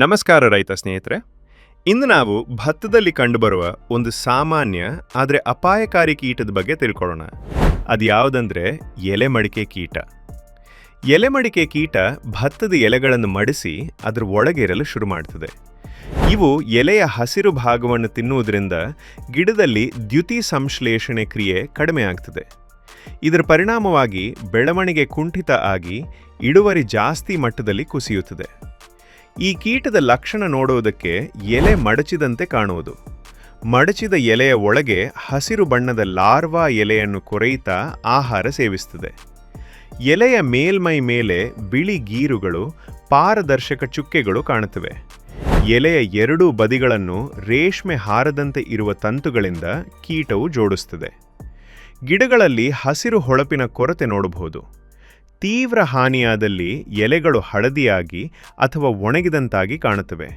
ನಮಸ್ಕಾರ ರೈತ ಸ್ನೇಹಿತರೆ. ಇಂದು ನಾವು ಭತ್ತದಲ್ಲಿ ಕಂಡುಬರುವ ಒಂದು ಸಾಮಾನ್ಯ, ಆದರೆ ಅಪಾಯಕಾರಿ ಕೀಟದ ಬಗ್ಗೆ ತಿಳ್ಕೊಳ್ಳೋಣ. ಅದು ಯಾವುದಂದ್ರೆ ಎಲೆ ಮಡಿಕೆ ಕೀಟ. ಎಲೆ ಮಡಿಕೆ ಕೀಟ ಭತ್ತದ ಎಲೆಗಳನ್ನು ಮಡಿಸಿ ಅದರ ಒಳಗಿರಲು ಶುರು ಮಾಡ್ತದೆ. ಇವು ಎಲೆಯ ಹಸಿರು ಭಾಗವನ್ನು ತಿನ್ನುವುದರಿಂದ ಗಿಡದಲ್ಲಿ ದ್ಯುತಿ ಸಂಶ್ಲೇಷಣೆ ಕ್ರಿಯೆ ಕಡಿಮೆಯಾಗ್ತದೆ ಇದರ ಪರಿಣಾಮವಾಗಿ ಬೆಳವಣಿಗೆ ಕುಂಠಿತ ಆಗಿ ಇಳುವರಿ ಜಾಸ್ತಿ ಮಟ್ಟದಲ್ಲಿ ಕುಸಿಯುತ್ತದೆ. ಈ ಕೀಟದ ಲಕ್ಷಣ ನೋಡುವುದಕ್ಕೆ ಎಲೆ ಮಡಚಿದಂತೆ ಕಾಣುವುದು. ಮಡಚಿದ ಎಲೆಯ ಒಳಗೆ ಹಸಿರು ಬಣ್ಣದ ಲಾರ್ವಾ ಎಲೆಯನ್ನು ಕೊರೆಯುತ್ತಾ ಆಹಾರ ಸೇವಿಸುತ್ತದೆ. ಎಲೆಯ ಮೇಲ್ಮೈ ಮೇಲೆ ಬಿಳಿ ಗೀರುಗಳು, ಪಾರದರ್ಶಕ ಚುಕ್ಕೆಗಳು ಕಾಣುತ್ತವೆ. ಎಲೆಯ ಎರಡೂ ಬದಿಗಳನ್ನು ರೇಷ್ಮೆ ಹಾರದಂತೆ ಇರುವ ತಂತುಗಳಿಂದ ಕೀಟವು ಜೋಡಿಸುತ್ತದೆ. ಗಿಡಗಳಲ್ಲಿ ಹಸಿರು ಹೊಳಪಿನ ಕೊರತೆ ನೋಡಬಹುದು. ತೀವ್ರ ಹಾನಿಯಾದಲ್ಲಿ ಎಲೆಗಳು ಹಳದಿಯಾಗಿ ಅಥವಾ ಒಣಗಿದಂತಾಗಿ ಕಾಣುತ್ತವೆ.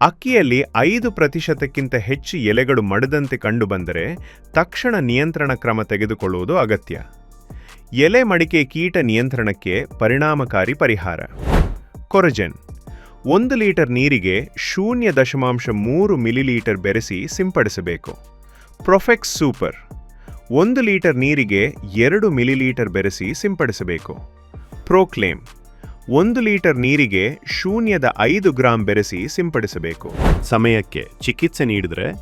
ಅಕ್ಕಿಯಲ್ಲಿ ಐದು ಪ್ರತಿಶತಕ್ಕಿಂತ ಹೆಚ್ಚು ಎಲೆಗಳು ಮಡದಂತೆ ಕಂಡುಬಂದರೆ ತಕ್ಷಣ ನಿಯಂತ್ರಣ ಕ್ರಮ ತೆಗೆದುಕೊಳ್ಳುವುದು ಅಗತ್ಯ. ಎಲೆ ಮಡಿಕೆ ಕೀಟ ನಿಯಂತ್ರಣಕ್ಕೆ ಪರಿಣಾಮಕಾರಿ ಪರಿಹಾರ. ಕೊರಜೆನ್. ಒಂದು ಲೀಟರ್ ನೀರಿಗೆ ಶೂನ್ಯ ದಶಮಾಂಶ ಮೂರು ಮಿಲಿಲೀಟರ್ ಬೆರೆಸಿ ಸಿಂಪಡಿಸಬೇಕು. ಪ್ರೊಫೆಕ್ಸ್ ಸೂಪರ್. ಒಂದು ಲೀಟರ್ ನೀರಿಗೆ ಎರಡು ಮಿಲಿಲೀಟರ್ ಬೆರೆಸಿ ಸಿಂಪಡಿಸಬೇಕು. ಪ್ರೋಕ್ಲೇಮ್. ಒಂದು ಲೀಟರ್ ನೀರಿಗೆ ಶೂನ್ಯದ ಐದು ಗ್ರಾಂ ಬೆರೆಸಿ ಸಿಂಪಡಿಸಬೇಕು. ಸಮಯಕ್ಕೆ ಚಿಕಿತ್ಸೆ ನೀಡಿದರೆ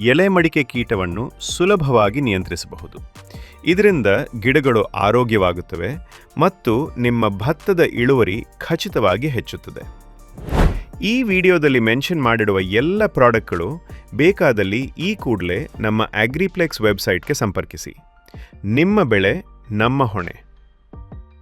ಎಲೆ ಮಡಿಕೆ ಕೀಟವನ್ನು ಸುಲಭವಾಗಿ ನಿಯಂತ್ರಿಸಬಹುದು. ಇದರಿಂದ ಗಿಡಗಳು ಆರೋಗ್ಯವಾಗುತ್ತವೆ ಮತ್ತು ನಿಮ್ಮ ಭತ್ತದ ಇಳುವರಿ ಖಚಿತವಾಗಿ ಹೆಚ್ಚುತ್ತದೆ. ಈ ವಿಡಿಯೋದಲ್ಲಿ ಮೆನ್ಷನ್ ಮಾಡಿರುವ ಎಲ್ಲ ಪ್ರಾಡಕ್ಟ್ಗಳು ಬೇಕಾದಲ್ಲಿ ಈ ಕೂಡಲೇ ನಮ್ಮ ಅಗ್ರಿಪ್ಲೆಕ್ಸ್ ವೆಬ್ಸೈಟ್ಗೆ ಸಂಪರ್ಕಿಸಿ. ನಿಮ್ಮ ಬೆಳೆ, ನಮ್ಮ ಹೊಣೆ.